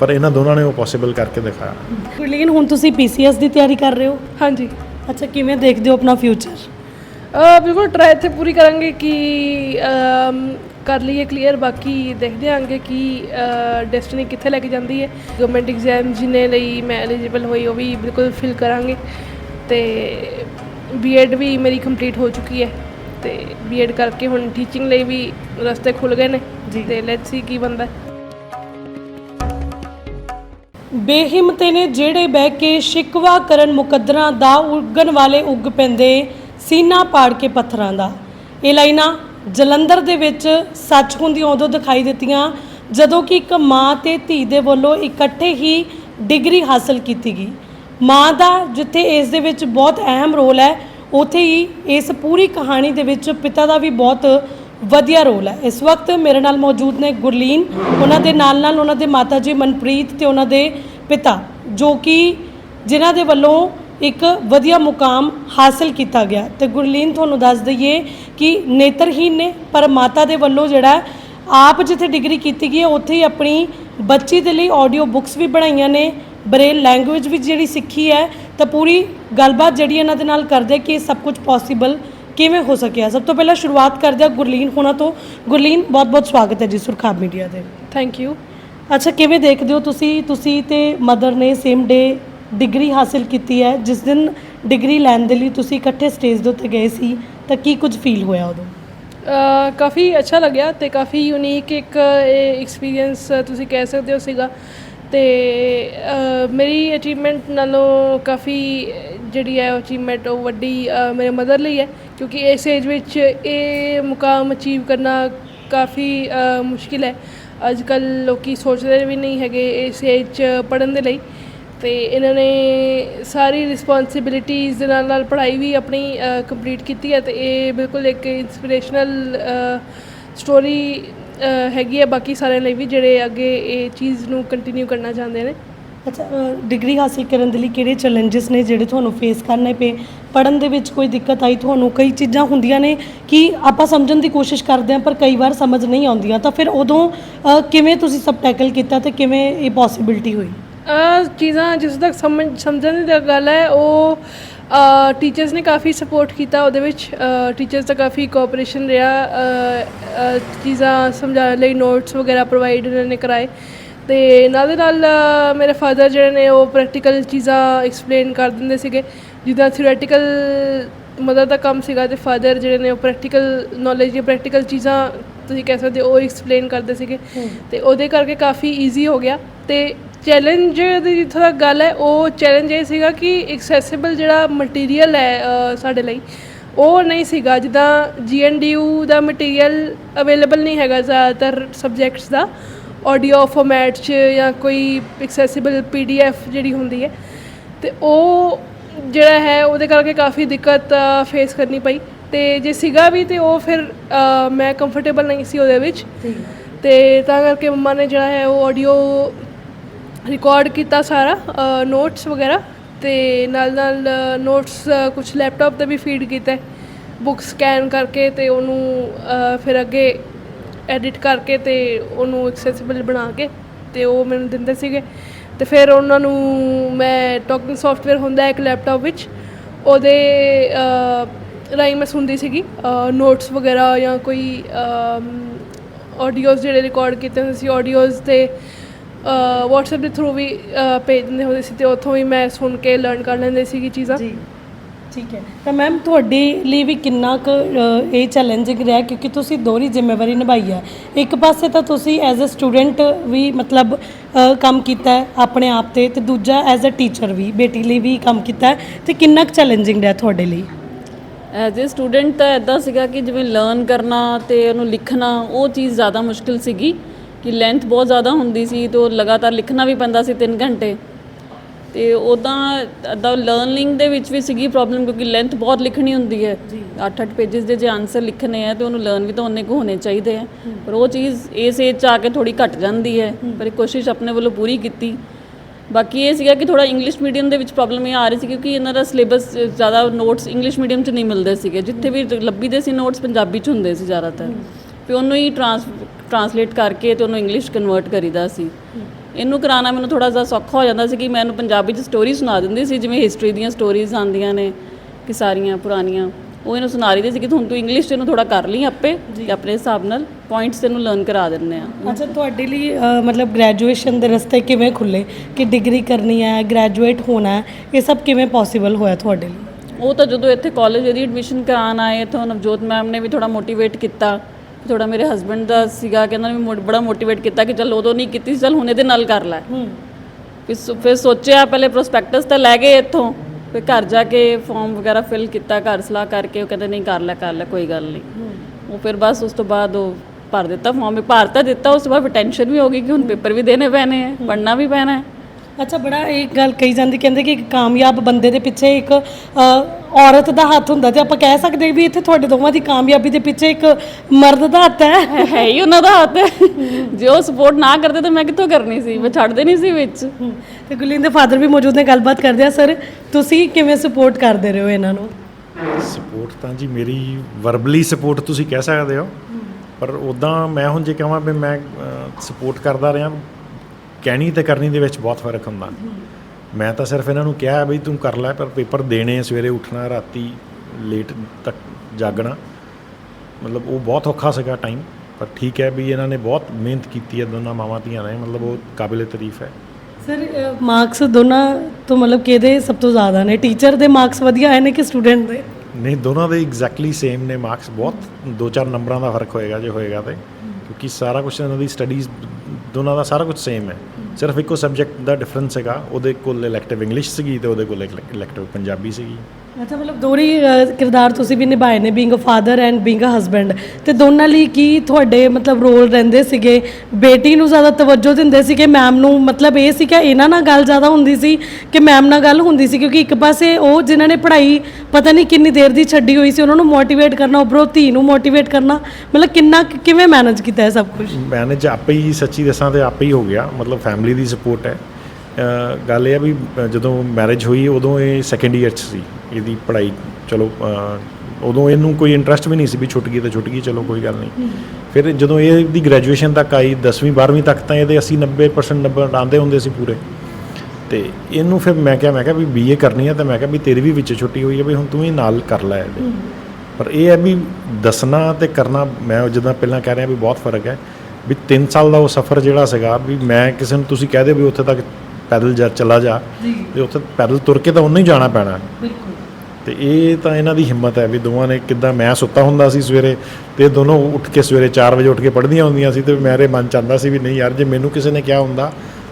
ਪਰ ਇਹਨਾਂ ਦੋਨਾਂ ਨੇ ਉਹ ਪੋਸੀਬਲ ਕਰਕੇ ਦਿਖਾਇਆ। ਗੁਰਲੀਨ ਹੁਣ ਤੁਸੀਂ ਪੀਸੀਐਸ ਦੀ ਤਿਆਰੀ ਕਰ ਰਹੇ ਹੋ? ਹਾਂਜੀ। ਅੱਛਾ ਕਿਵੇਂ ਦੇਖਦੇ ਹੋ ਆਪਣਾ ਫਿਊਚਰ ਅ, ਬਿਲਕੁਲ ਟਰਾਈ ਤੇ ਪੂਰੀ ਕਰਾਂਗੇ ਕਿ ਕਰ ਲਈਏ ਕਲੀਅਰ ਬਾਕੀ ਦੇਖਦੇ ਆਂਗੇ ਕਿ ਡੈਸਟੀਨੀ ਕਿੱਥੇ ਲੈ ਕੇ ਜਾਂਦੀ ਹੈ। ਗਵਰਨਮੈਂਟ ਐਗਜ਼ਾਮ ਜਿਹਨੇ ਲਈ ਮੈਂ ਐਲੀਜੀਬਲ ਹੋਈ ਉਹ ਵੀ ਬਿਲਕੁਲ ਫਿਲ ਕਰਾਂਗੇ। ਤੇ ਬੀਐਡ ਵੀ ਮੇਰੀ ਕੰਪਲੀਟ ਹੋ ਚੁੱਕੀ ਹੈ। ਤੇ ਬੀਐਡ ਕਰਕੇ ਹੁਣ ਟੀਚਿੰਗ ਲਈ ਵੀ ਰਸਤੇ ਖੁੱਲ ਗਏ ਨੇ। ਤੇ ਲੈਟਸ ਸੀ ਕੀ ਬੰਦਾ ਬੇਹਿੰਮਤੇ ਨੇ ਜਿਹੜੇ ਬਹਿ ਕੇ ਸ਼ਿਕਵਾ ਕਰਨ ਮੁਕੱਦਰਾਂ ਦਾ ਉੱਗਣ ਵਾਲੇ ਉੱਗ ਪੈਂਦੇ ਸੀਨਾ ਪਾੜ ਕੇ ਪੱਥਰਾਂ ਦਾ। ਇਹ ਲਾਈਨਾਂ ਜਲੰਧਰ ਦੇ ਵਿੱਚ ਸੱਚ ਹੁੰਦੀਆਂ ਉਦੋਂ ਦਿਖਾਈ ਦਿੱਤੀਆਂ, ਜਦੋਂ ਕਿ ਇੱਕ ਮਾਂ ਤੇ ਧੀ ਦੇ ਵੱਲੋਂ ਇਕੱਠੇ ਹੀ ਡਿਗਰੀ ਹਾਸਲ ਕੀਤੀ ਗਈ। ਮਾਂ ਦਾ ਜਿੱਥੇ ਇਸ ਦੇ ਵਿੱਚ ਬਹੁਤ ਅਹਿਮ ਰੋਲ ਹੈ, ਉਥੇ ਹੀ ਇਸ ਪੂਰੀ ਕਹਾਣੀ ਦੇ ਵਿੱਚ ਪਿਤਾ ਦਾ ਵੀ ਬਹੁਤ ਵਧੀਆ ਰੋਲ ਹੈ। ਇਸ ਵਕਤ ਮੇਰੇ ਨਾਲ ਮੌਜੂਦ ਨੇ ਗੁਰਲੀਨ, ਉਹਨਾਂ ਦੇ ਨਾਲ ਨਾਲ ਉਹਨਾਂ ਦੇ ਮਾਤਾ ਜੀ ਮਨਪ੍ਰੀਤ ਤੇ ਉਹਨਾਂ ਦੇ ਪਿਤਾ, ਜੋ ਕਿ ਜਿਨ੍ਹਾਂ ਦੇ ਵੱਲੋਂ ਇੱਕ ਵਧੀਆ ਮੁਕਾਮ ਹਾਸਲ ਕੀਤਾ ਗਿਆ। ਤੇ ਗੁਰਲੀਨ ਤੁਹਾਨੂੰ ਦੱਸ ਦਈਏ ਕਿ ਨੇਤਰਹੀਨ ਨੇ ਪਰ ਮਾਤਾ ਦੇ ਵੱਲੋਂ ਜਿਹੜਾ ਆਪ ਜਿੱਥੇ ਡਿਗਰੀ ਕੀਤੀ ਗਈ ਹੈ ਉੱਥੇ ਹੀ ਆਪਣੀ ਬੱਚੀ ਦੇ ਲਈ ਆਡੀਓ ਬੁੱਕਸ ਵੀ ਬਣਾਈਆਂ ਨੇ। ਬਰੇਲ ਲੈਂਗੁਏਜ ਵੀ ਜਿਹੜੀ ਸਿੱਖੀ ਹੈ ਤਾਂ ਪੂਰੀ ਗੱਲਬਾਤ ਜਿਹੜੀ ਇਹਨਾਂ ਦੇ ਨਾਲ ਕਰਦੇ ਕਿ ਸਭ ਕੁਝ ਪੋਸੀਬਲ ਕਿਵੇਂ ਹੋ ਸਕਿਆ। ਸਭ ਤੋਂ ਪਹਿਲਾਂ ਸ਼ੁਰੂਆਤ ਕਰਦੇ ਹਾਂ ਗੁਰਲੀਨ ਹੋਣਾ ਤੋਂ। ਗੁਰਲੀਨ ਬਹੁਤ-ਬਹੁਤ ਸਵਾਗਤ ਹੈ ਜੀ ਸੁਰਖਾਬ ਮੀਡੀਆ ਦੇ ਥੈਂਕ ਯੂ ਅੱਛਾ ਕਿਵੇਂ ਦੇਖਦੇ ਹੋ ਤੁਸੀਂ? ਤੁਸੀਂ ਤੇ ਮਦਰ ਨੇ ਸੇਮ ਡੇ ਡਿਗਰੀ ਹਾਸਿਲ ਕੀਤੀ ਹੈ। ਜਿਸ ਦਿਨ ਡਿਗਰੀ ਲੈਣ ਦੇ ਲਈ ਤੁਸੀਂ ਇਕੱਠੇ ਸਟੇਜ ਦੇ ਉੱਤੇ ਗਏ ਸੀ ਤਾਂ ਕੀ ਕੁਝ ਫੀਲ ਹੋਇਆ ਉਦੋਂ? ਅ, ਕਾਫੀ ਅੱਛਾ ਲੱਗਿਆ ਤੇ ਕਾਫੀ ਯੂਨੀਕ ਇੱਕ ਐਕਸਪੀਰੀਅੰਸ ਤੁਸੀਂ ਕਹਿ ਸਕਦੇ ਹੋ ਸੀਗਾ। ਤੇ ਅ, ਮੇਰੀ ਅਚੀਵਮੈਂਟ ਨਾਲੋਂ ਕਾਫੀ ਜਿਹੜੀ ਹੈ ਅਚੀਵਮੈਂਟ ਉਹ ਵੱਡੀ ਅ, ਮੇਰੇ ਮਦਰ ਲਈ ਹੈ। ਕਿਉਂਕਿ ਇਸ ਏਜ ਵਿੱਚ ਇਹ ਮੁਕਾਮ ਅਚੀਵ ਕਰਨਾ ਕਾਫੀ ਅ, ਮੁਸ਼ਕਿਲ ਹੈ। ਅੱਜ ਕੱਲ ਲੋਕੀ ਸੋਚਦੇ ਵੀ ਨਹੀਂ ਹੈਗੇ ਇਸ ਏਜ 'ਚ ਪੜ੍ਹਨ ਦੇ ਲਈ। ਤੇ ਇਹਨਾਂ ਨੇ ਸਾਰੀ ਰਿਸਪੌਂਸਿਬਿਲਿਟੀਜ਼ ਦੇ ਨਾਲ ਨਾਲ ਪੜ੍ਹਾਈ ਵੀ ਆਪਣੀ ਕੰਪਲੀਟ ਕੀਤੀ ਹੈ ਤੇ ਇਹ ਬਿਲਕੁਲ ਇੱਕ ਇਨਸਪੀਰੇਸ਼ਨਲ ਸਟੋਰੀ ਹੈਗੀ ਹੈ ਬਾਕੀ ਸਾਰਿਆਂ ਲਈ ਵੀ ਜਿਹੜੇ ਅੱਗੇ ਇਹ ਚੀਜ਼ ਨੂੰ ਕੰਟੀਨਿਊ ਕਰਨਾ ਚਾਹੁੰਦੇ ਨੇ। ਅੱਛਾ ਡਿਗਰੀ ਹਾਸਿਲ ਕਰਨ ਦੇ ਲਈ ਕਿਹੜੇ ਚੈਲੰਜਸ ਨੇ ਜਿਹੜੇ ਤੁਹਾਨੂੰ ਫੇਸ ਕਰਨੇ ਪਏ? ਪੜਨ ਦੇ ਵਿੱਚ ਕੋਈ ਦਿੱਕਤ ਆਈ? ਤੁਹਾਨੂੰ ਕਈ ਚੀਜ਼ਾਂ ਹੁੰਦੀਆਂ ਨੇ ਕਿ ਆਪਾਂ ਸਮਝਣ ਦੀ ਕੋਸ਼ਿਸ਼ ਕਰਦੇ ਹਾਂ, ਪਰ ਕਈ ਵਾਰ ਸਮਝ ਨਹੀਂ ਆਉਂਦੀਆਂ। ਤਾਂ ਫਿਰ ਉਦੋਂ ਕਿਵੇਂ ਤੁਸੀਂ ਸਭ ਟੈਕਲ ਕੀਤਾ ਤੇ ਕਿਵੇਂ ਇਹ ਪੋਸਿਬਿਲਿਟੀ ਹੋਈ? ਅਹ ਚੀਜ਼ਾਂ ਜਿਸ ਤੱਕ ਸਮਝ ਸਮਝਣ ਦੀ ਗੱਲ ਹੈ ਉਹ ਟੀਚਰਸ ਨੇ ਕਾਫੀ ਸਪੋਰਟ ਕੀਤਾ ਉਹਦੇ ਵਿੱਚ ਟੀਚਰਸ ਦਾ ਕਾਫੀ ਕੋਆਪਰੇਸ਼ਨ ਰਿਹਾ ਚੀਜ਼ਾਂ ਸਮਝਾਉਣ ਲਈ ਨੋਟਸ ਵਗੈਰਾ ਪ੍ਰੋਵਾਈਡ ਉਹਨਾਂ ਨੇ ਕਰਾਏ। ਤੇ ਨਾਲ ਦੇ ਨਾਲ ਮੇਰੇ ਫਾਦਰ ਜਿਹੜੇ ਨੇ ਉਹ ਪ੍ਰੈਕਟੀਕਲ ਚੀਜ਼ਾਂ ਐਕਸਪਲੇਨ ਕਰ ਦਿੰਦੇ ਸੀਗੇ ਜਿੱਦਾਂ ਥਿਓਰੈਟੀਕਲ ਮਦਰ ਦਾ ਕੰਮ ਸੀਗਾ ਤੇ ਫਾਦਰ ਜਿਹੜੇ ਨੇ ਉਹ ਪ੍ਰੈਕਟੀਕਲ ਨੌਲੇਜ ਜਾਂ ਪ੍ਰੈਕਟੀਕਲ ਚੀਜ਼ਾਂ ਤੁਸੀਂ ਕਹਿ ਸਕਦੇ ਹੋ ਉਹ ਐਕਸਪਲੇਨ ਕਰਦੇ ਸੀਗੇ। ਤੇ ਉਹਦੇ ਕਰਕੇ ਕਾਫੀ ਈਜ਼ੀ ਹੋ ਗਿਆ। ਤੇ ਚੈਲੰਜ ਦੀ ਜਿੱਥੋਂ ਤੱਕ ਗੱਲ ਹੈ ਉਹ ਚੈਲੰਜ ਇਹ ਸੀਗਾ ਕਿ ਐਕਸੈਸਿਬਲ ਜਿਹੜਾ ਮਟੀਰੀਅਲ ਹੈ ਅ, ਸਾਡੇ ਲਈ ਉਹ ਨਹੀਂ ਸੀਗਾ। ਜਿੱਦਾਂ ਜੀਐਨਡੀਯੂ ਦਾ ਮਟੀਰੀਅਲ ਅਵੇਲੇਬਲ ਨਹੀਂ ਹੈਗਾ ਜ਼ਿਆਦਾਤਰ ਸਬਜੈਕਟਸ ਦਾ। ਆਡੀਓ ਫਾਰਮੈਟ 'ਚ ਜਾਂ ਕੋਈ ਐਕਸੈਸਿਬਲ ਪੀਡੀਐਫ ਜਿਹੜੀ ਹੁੰਦੀ ਹੈ। ਤੇ ਉਹ ਜਿਹੜਾ ਹੈ ਉਹਦੇ ਕਰਕੇ ਕਾਫੀ ਦਿੱਕਤ ਫੇਸ ਕਰਨੀ ਪਈ। ਤੇ ਜੇ ਸੀਗਾ ਵੀ ਤੇ ਉਹ ਫਿਰ ਅ, ਮੈਂ ਕੰਫਰਟੇਬਲ ਨਹੀਂ ਸੀ ਉਹਦੇ ਵਿੱਚ। ਤੇ ਤਾਂ ਕਰਕੇ ਮੰਮਾ ਨੇ ਜਿਹੜਾ ਹੈ ਉਹ ਆਡੀਓ ਰਿਕਾਰਡ ਕੀਤਾ ਸਾਰਾ ਨੋਟਸ ਵਗੈਰਾ ਤੇ ਨਾਲ ਨਾਲ ਨੋਟਸ ਕੁਝ ਲੈਪਟਾਪ ਤੇ ਵੀ ਫੀਡ ਕੀਤਾ ਬੁੱਕ ਸਕੈਨ ਕਰਕੇ ਤੇ ਉਹਨੂੰ ਫਿਰ ਅੱਗੇ ਐਡਿਟ ਕਰਕੇ ਤੇ ਉਹਨੂੰ ਐਕਸੈਸਿਬਲ ਬਣਾ ਕੇ ਤੇ ਉਹ ਮੈਨੂੰ ਦਿੰਦੇ ਸੀਗੇ। ਤੇ ਫਿਰ ਉਹਨਾਂ ਨੂੰ ਮੈਂ ਟਾਕਿੰਗ ਸੌਫਟਵੇਅਰ ਹੁੰਦਾ ਇੱਕ ਲੈਪਟਾਪ ਵਿੱਚ ਉਹਦੇ ਅ, ਰਾਹੀਂ ਮੈਂ ਸੁਣਦੀ ਸੀਗੀ ਨੋਟਸ ਵਗੈਰਾ ਜਾਂ ਕੋਈ ਆਡੀਓਜ਼ ਜਿਹੜੇ ਰਿਕਾਰਡ ਕੀਤੇ ਹੁੰਦੇ ਸੀ ਆਡੀਓਜ਼ ਤੇ WhatsApp ਦੇ ਥਰੂ ਵੀ ਭੇਜ ਦਿੰਦੇ ਹੁੰਦੇ ਸੀ ਤੇ ਉੱਥੋਂ ਵੀ ਮੈਂ ਸੁਣ ਕੇ ਲਰਨ ਕਰ ਲੈਂਦੇ ਸੀਗੀ ਚੀਜ਼ਾਂ। ਜੀ। ਠੀਕ ਹੈ। ਤਾਂ ਮੈਮ ਤੁਹਾਡੇ ਲਈ ਵੀ ਕਿੰਨਾ ਕੁ ਅ, ਇਹ ਚੈਲੰਜਿੰਗ ਰਿਹਾ ਕਿਉਂਕਿ ਤੁਸੀਂ ਦੋਹਰੀ ਜ਼ਿੰਮੇਵਾਰੀ ਨਿਭਾਈ ਹੈ। ਇੱਕ ਪਾਸੇ ਤਾਂ ਤੁਸੀਂ ਐਜ਼ ਅ ਸਟੂਡੈਂਟ ਵੀ ਮਤਲਬ ਅ, ਕੰਮ ਕੀਤਾ ਹੈ ਆਪਣੇ ਆਪ ਤੇ ਤੇ ਦੂਜਾ ਐਜ਼ ਅ ਟੀਚਰ ਵੀ ਬੇਟੀ ਲਈ ਵੀ ਕੰਮ ਕੀਤਾ ਹੈ। ਤੇ ਕਿੰਨਾ ਕੁ ਚੈਲੰਜਿੰਗ ਰਿਹਾ ਤੁਹਾਡੇ ਲਈ? ਐਜ਼ ਅ ਸਟੂਡੈਂਟ ਤਾਂ ਇਦਾਂ ਸੀਗਾ ਕਿ ਜਿਵੇਂ ਲਰਨ ਕਰਨਾ ਤੇ ਉਹਨੂੰ ਲਿਖਣਾ ਉਹ ਚੀਜ਼ ਜ਼ਿਆਦਾ ਮੁਸ਼ਕਿਲ ਸੀਗੀ। ਕਿ ਲੈਂਥ ਬਹੁਤ ਜ਼ਿਆਦਾ ਹੁੰਦੀ ਸੀ ਤੇ ਉਹ ਲਗਾਤਾਰ ਲਿਖਣਾ ਵੀ ਪੈਂਦਾ ਸੀ 3 ਘੰਟੇ। ਤੇ ਉਦਾਂ ਅੱਦਾ ਲਰਨਿੰਗ ਦੇ ਵਿੱਚ ਵੀ ਸੀਗੀ ਪ੍ਰੋਬਲਮ ਕਿਉਂਕਿ ਲੈਂਥ ਬਹੁਤ ਲਿਖਣੀ ਹੁੰਦੀ ਹੈ। 8-8 ਪੇजेस ਦੇ ਜੇ ਆਨਸਰ ਲਿਖਣੇ ਆ ਤੇ ਉਹਨੂੰ ਲਰਨ ਵੀ ਤਾਂ ਉਹਨੇ ਕੁ ਹੋਣੇ ਚਾਹੀਦੇ ਆ। ਪਰ ਉਹ ਚੀਜ਼ ਇਸ ਏਜ 'ਚ ਆ ਕੇ ਥੋੜੀ ਘਟ ਜਾਂਦੀ ਹੈ। ਪਰ ਕੋਸ਼ਿਸ਼ ਆਪਣੇ ਵੱਲੋਂ ਪੂਰੀ ਕੀਤੀ। ਬਾਕੀ ਇਹ ਸੀਗਾ ਕਿ ਥੋੜਾ ਇੰਗਲਿਸ਼ ਮੀਡੀਅਮ ਦੇ ਵਿੱਚ ਪ੍ਰੋਬਲਮ ਇਹ ਆ ਰਹੀ ਸੀ ਕਿਉਂਕਿ ਇਹਨਾਂ ਦਾ ਸਿਲੇਬਸ ਜ਼ਿਆਦਾ ਨੋਟਸ ਇੰਗਲਿਸ਼ ਮੀਡੀਅਮ 'ਚ ਨਹੀਂ ਮਿਲਦੇ ਸੀਗੇ। ਜਿੱਥੇ ਵੀ ਲੱਭੀਦੇ ਸੀ ਨੋਟਸ ਪੰਜਾਬੀ 'ਚ ਹੁੰਦੇ ਸੀ ਜ਼ਿਆਦਾਤਰ। ਤੇ ਉਹਨੂੰ ਹੀ ਟਰਾਂਸ ਟਰਾਂਸਲੇਟ ਕਰਕੇ ਤੇ ਉਹਨੂੰ ਇੰਗਲਿਸ਼ ਕਨਵਰਟ ਕਰੀਦਾ ਸੀ। ਇਹਨੂੰ ਕਰਾਉਣਾ ਮੈਨੂੰ ਥੋੜਾ ਜਿਹਾ ਸੌਖਾ ਹੋ ਜਾਂਦਾ ਸੀ ਕਿ ਮੈਂ ਇਹਨੂੰ ਪੰਜਾਬੀ 'ਚ ਸਟੋਰੀ ਸੁਣਾ ਦਿੰਦੀ ਸੀ ਜਿਵੇਂ ਹਿਸਟਰੀ ਦੀਆਂ ਸਟੋਰੀਜ਼ ਆਉਂਦੀਆਂ ਨੇ ਕਿ ਸਾਰੀਆਂ ਪੁਰਾਣੀਆਂ। ਉਹ ਇਹਨੂੰ ਸੁਣਾ ਰਹੀ ਸੀ ਕਿ ਹੁਣ ਤੂੰ ਇੰਗਲਿਸ਼ 'ਚ ਇਹਨੂੰ ਥੋੜਾ ਕਰ ਲਈ ਆਪੇ ਤੇ ਆਪਣੇ ਹਿਸਾਬ ਨਾਲ ਪੁਆਇੰਟਸ ਇਹਨੂੰ ਲਰਨ ਕਰਾ ਦਿੰਦੇ ਆ ਅੱਛਾ ਤੁਹਾਡੇ ਲਈ ਮਤਲਬ ਗ੍ਰੈਜੂਏਸ਼ਨ ਦੇ ਰਸਤੇ ਕਿਵੇਂ ਖੁੱਲੇ? ਕਿ ਡਿਗਰੀ ਕਰਨੀ ਹੈ ਗ੍ਰੈਜੂਏਟ ਹੋਣਾ ਹੈ ਇਹ ਸਭ ਕਿਵੇਂ ਪੋਸੀਬਲ ਹੋਇਆ ਤੁਹਾਡੇ ਲਈ? ਉਹ ਤਾਂ ਜਦੋਂ ਇੱਥੇ ਕਾਲਜ ਇਹਦੀ ਐਡਮਿਸ਼ਨ ਕਰਾਉਣ ਆਏ ਤਾਂ ਨਵਜੋਤ ਮੈਮ ਨੇ ਵੀ ਥੋੜਾ ਮੋਟੀਵੇਟ ਕੀਤਾ। ਥੋੜਾ ਮੇਰੇ ਹਸਬੰਡ ਦਾ ਸੀਗਾ ਕਿ ਉਹਨਾਂ ਨੇ ਵੀ ਮੋ- ਬੜਾ ਮੋਟੀਵੇਟ ਕੀਤਾ ਕਿ ਚੱਲ ਉਦੋਂ ਨਹੀਂ ਕੀਤੀ ਸੀ, ਚੱਲ ਹੁਣ ਇਹਦੇ ਨਾਲ ਕਰ ਲੈ। ਹੂੰ। ਫਿਰ ਸੋ- ਫਿਰ ਸੋਚਿਆ ਪਹਿਲੇ ਪ੍ਰੋਸਪੈਕਟਸ ਤਾਂ ਲੈ ਗਏ ਇੱਥੋਂ ਫਿਰ ਘਰ ਜਾ ਕੇ ਫਾਰਮ ਵਗੈਰਾ ਫਿਲ ਕੀਤਾ ਘਰ ਸਲਾਹ ਕਰਕੇ ਉਹ ਕਹਿੰਦੇ ਨਹੀਂ ਕਰ ਲੈ ਕਰ ਲੈ ਕੋਈ ਗੱਲ ਨਹੀਂ। ਉਹ ਫਿਰ ਬਸ ਉਸ ਤੋਂ ਬਾਅਦ ਉਹ ਭਰ ਦਿੱਤਾ ਫਾਰਮ ਭਰ ਤਾਂ ਦਿੱਤਾ ਉਸ ਤੋਂ ਬਾਅਦ ਟੈਨਸ਼ਨ ਵੀ ਹੋ ਗਈ ਕਿ ਹੁਣ ਪੇਪਰ ਵੀ ਦੇਣੇ ਪੈਣੇ ਹੈ। ਪੜ੍ਹਨਾ ਵੀ ਪੈਣਾ। ਹੈ ਅੱਛਾ ਬੜਾ ਇੱਕ ਗੱਲ ਕਹੀ ਜਾਂਦੀ ਕਹਿੰਦੇ ਕਿ ਇੱਕ ਕਾਮਯਾਬ ਬੰਦੇ ਦੇ ਪਿੱਛੇ ਇੱਕ ਅ, ਔਰਤ ਦਾ ਹੱਥ ਹੁੰਦਾ ਤੇ ਆਪਾਂ ਕਹਿ ਸਕਦੇ ਵੀ ਇੱਥੇ ਤੁਹਾਡੇ ਦੋਵਾਂ ਦੀ ਕਾਮਯਾਬੀ ਦੇ ਪਿੱਛੇ ਇੱਕ ਮਰਦ ਦਾ ਹੱਥ ਹੈ। ਹੈ ਹੀ ਉਹਨਾਂ ਦਾ ਹੱਥ। ਜੇ ਉਹ ਸਪੋਰਟ ਨਾ ਕਰਦੇ ਤਾਂ ਮੈਂ ਕਿੱਥੋਂ ਕਰਨੀ ਸੀ? ਮੈਂ ਛੱਡਦੇ ਨਹੀਂ ਸੀ ਵਿੱਚ। ਤੇ ਗੁਲੀਨ ਦੇ ਫਾਦਰ ਵੀ ਮੌਜੂਦ ਨੇ ਗੱਲਬਾਤ ਕਰਦੇ ਆ। ਸਰ ਤੁਸੀਂ ਕਿਵੇਂ ਸਪੋਰਟ ਕਰਦੇ ਰਹੇ ਹੋ ਇਹਨਾਂ ਨੂੰ? ਸਪੋਰਟ ਤਾਂ ਜੀ ਮੇਰੀ ਵਰਬਲੀ ਸਪੋਰਟ ਤੁਸੀਂ ਕਹਿ ਸਕਦੇ ਹੋ। ਪਰ ਉਦਾਂ ਮੈਂ ਹੁਣ ਜੇ ਕਹਾਂ ਵੀ ਮੈਂ ਸਪੋਰਟ ਕਰਦਾ ਰਿਹਾ ਕਹਿਣੀ ਤੇ ਕਰਨੀ ਦੇ ਵਿੱਚ ਬਹੁਤ ਫ਼ਰਕ ਹੁੰਦਾ। ਮੈਂ ਤਾਂ ਸਿਰਫ ਇਹਨਾਂ ਨੂੰ ਕਿਹਾ ਬਈ ਤੂੰ ਕਰ ਲੈ ਪਰ ਪੇਪਰ ਦੇਣੇ ਸਵੇਰੇ ਉੱਠਣਾ ਰਾਤੀ ਲੇਟ ਤੱਕ ਜਾਗਣਾ। ਮਤਲਬ ਉਹ ਬਹੁਤ ਔਖਾ ਸੀਗਾ ਟਾਈਮ ਪਰ ਠੀਕ ਹੈ ਵੀ ਇਹਨਾਂ ਨੇ ਬਹੁਤ ਮਿਹਨਤ ਕੀਤੀ ਹੈ ਦੋਨਾਂ ਮਾਵਾਂ ਧੀਆਂ ਨੇ ਮਤਲਬ ਉਹ ਕਾਬਿਲੇ ਤਾਰੀਫ ਹੈ। ਸਰ ਮਾਰਕਸ ਦੋਨਾਂ ਤੋਂ ਮਤਲਬ ਕਿਹਦੇ ਸਭ ਤੋਂ ਜ਼ਿਆਦਾ ਨੇ? ਟੀਚਰ ਦੇ ਮਾਰਕਸ ਵਧੀਆ ਆਏ ਨੇ ਕਿ ਸਟੂਡੈਂਟ ਦੇ? ਨਹੀਂ ਦੋਨਾਂ ਦੇ ਐਗਜ਼ੈਕਟਲੀ ਸੇਮ ਨੇ ਮਾਰਕਸ ਬਹੁਤ ਦੋ ਚਾਰ ਨੰਬਰਾਂ ਦਾ ਫ਼ਰਕ ਹੋਏਗਾ ਜੇ ਹੋਏਗਾ ਤੇ ਕਿਉਂਕਿ ਸਾਰਾ ਕੁਝ ਇਹਨਾਂ ਦੀ ਸਟੱਡੀਜ਼ ਦੋਨਾਂ ਦਾ ਸਾਰਾ ਕੁਝ ਸੇਮ ਹੈ। ਸਿਰਫ ਇੱਕੋ ਸਬਜੈਕਟ ਦਾ ਡਿਫਰੈਂਸ ਹੈਗਾ, ਉਹਦੇ ਕੋਲ ਇਲੈਕਟਿਵ ਇੰਗਲਿਸ਼ ਸੀਗੀ ਤੇ ਉਹਦੇ ਕੋਲ ਇਲੈਕਟਿਵ ਪੰਜਾਬੀ ਸੀਗੀ। ਅੱਛਾ, ਮਤਲਬ ਦੋਰੀ ਕਿਰਦਾਰ ਤੁਸੀਂ ਵੀ ਨਿਭਾਏ ਨੇ being a father and being a husband ਤੇ ਦੋਨਾਂ ਲਈ ਕੀ ਤੁਹਾਡੇ, ਮਤਲਬ ਰੋਲ ਰਹਿੰਦੇ ਸੀਗੇ? ਬੇਟੀ ਨੂੰ ਜ਼ਿਆਦਾ ਤਵੱਜੋ ਦਿੰਦੇ ਸੀਗੇ ਮੈਮ ਨੂੰ, ਮਤਲਬ ਇਹ ਸੀ ਕਿ ਇਹਨਾਂ ਨਾਲ ਗੱਲ ਜ਼ਿਆਦਾ ਹੁੰਦੀ ਸੀ ਕਿ ਮੈਮ ਨਾਲ ਗੱਲ ਹੁੰਦੀ ਸੀ, ਕਿਉਂਕਿ ਇੱਕ ਪਾਸੇ ਉਹ ਜਿਨ੍ਹਾਂ ਨੇ ਪੜ੍ਹਾਈ ਪਤਾ ਨਹੀਂ ਕਿੰਨੀ ਦੇਰ ਦੀ ਛੱਡੀ ਹੋਈ ਸੀ, ਉਹਨਾਂ ਨੂੰ ਮੋਟੀਵੇਟ ਕਰਨਾ, ਉੱਪਰੋਂ ਧੀ ਨੂੰ ਮੋਟੀਵੇਟ ਕਰਨਾ, ਮਤਲਬ ਕਿੰਨਾ ਕਿਵੇਂ ਮੈਨੇਜ ਕੀਤਾ ਹੈ ਸਭ ਕੁਝ ਮੈਨੇਜ ਆਪੇ ਹੀ, ਸੱਚੀ ਦੱਸਾਂ ਤੇ ਆਪੇ ਹੀ ਹੋ ਗਿਆ, ਮਤਲਬ ਫੈਮਿਲੀ ਦੀ ਸਪੋਰਟ ਹੈ। ਗੱਲ ਇਹ ਆ ਵੀ ਜਦੋਂ ਮੈਰਿਜ ਹੋਈ ਉਦੋਂ ਇਹ ਸੈਕੰਡ ਈਅਰ 'ਚ ਸੀ। ਇਹਦੀ ਪੜ੍ਹਾਈ ਚਲੋ ਉਦੋਂ ਇਹਨੂੰ ਕੋਈ ਇੰਟਰਸਟ ਵੀ ਨਹੀਂ ਸੀ ਵੀ ਛੁੱਟ ਗਈ ਤਾਂ ਛੁੱਟ ਗਈ ਚਲੋ ਕੋਈ ਗੱਲ ਨਹੀਂ। ਫਿਰ ਜਦੋਂ ਇਹ ਦੀ ਗ੍ਰੈਜੂਏਸ਼ਨ ਤੱਕ ਆਈ 10ਵੀਂ 12ਵੀਂ ਤੱਕ ਤਾਂ ਇਹਦੇ 80 90% ਨੰਬਰ ਆਉਂਦੇ ਹੁੰਦੇ ਸੀ ਪੂਰੇ। ਤੇ ਇਹਨੂੰ ਫਿਰ ਮੈਂ ਕਿਹਾ ਮੈਂ ਕਿਹਾ ਵੀ ਬੀਏ ਕਰਨੀ ਹੈ ਤਾਂ ਮੈਂ ਕਿਹਾ ਵੀ ਤੇਰੀ ਵੀ ਵਿੱਚ ਛੁੱਟੀ ਹੋਈ ਹੈ ਵੀ ਹੁਣ ਤੂੰ ਵੀ ਨਾਲ ਕਰ ਲੈ ਇਹਦੇ। ਪਰ ਇਹ ਹੈ ਵੀ ਦੱਸਣਾ ਤੇ ਕਰਨਾ ਮੈਂ ਜਿੱਦਾਂ ਪਹਿਲਾਂ ਕਹਿ ਰਿਹਾ ਵੀ ਬਹੁਤ ਫ਼ਰਕ ਹੈ। ਵੀ 3 ਸਾਲ ਦਾ ਉਹ ਸਫ਼ਰ ਜਿਹੜਾ ਸੀਗਾ ਵੀ ਮੈਂ ਕਿਸੇ ਨੂੰ ਤੁਸੀਂ ਕਹਿ ਦਿਓ ਵੀ ਉੱਥੇ ਤੱਕ ਪੈਦਲ ਜਾ ਚਲਾ ਜਾ ਤੇ ਉੱਥੇ ਪੈਦਲ ਤੁਰ ਕੇ ਤਾਂ ਉਹਨੇ ਹੀ ਜਾਣਾ ਪੈਣਾ। ਬਿਲਕੁਲ। ਤੇ ਇਹ ਤਾਂ ਇਹਨਾਂ ਦੀ ਹਿੰਮਤ ਹੈ ਵੀ ਦੋਵਾਂ ਨੇ ਕਿੱਦਾਂ ਮੈਂ ਸੁੱਤਾ ਹੁੰਦਾ ਸੀ ਸਵੇਰੇ ਤੇ ਦੋਨੋਂ ਉੱਠ ਕੇ ਸਵੇਰੇ 4 ਵਜੇ ਉੱਠ ਕੇ ਪੜ੍ਹਦੀਆਂ ਹੁੰਦੀਆਂ ਸੀ ਤੇ ਮੇਰੇ ਮਨ ਚ ਆਉਂਦਾ ਸੀ ਵੀ ਨਹੀਂ ਯਾਰ ਜੇ ਮੈਨੂੰ ਕਿਸੇ ਨੇ ਕਿਹਾ ਹੁੰਦਾ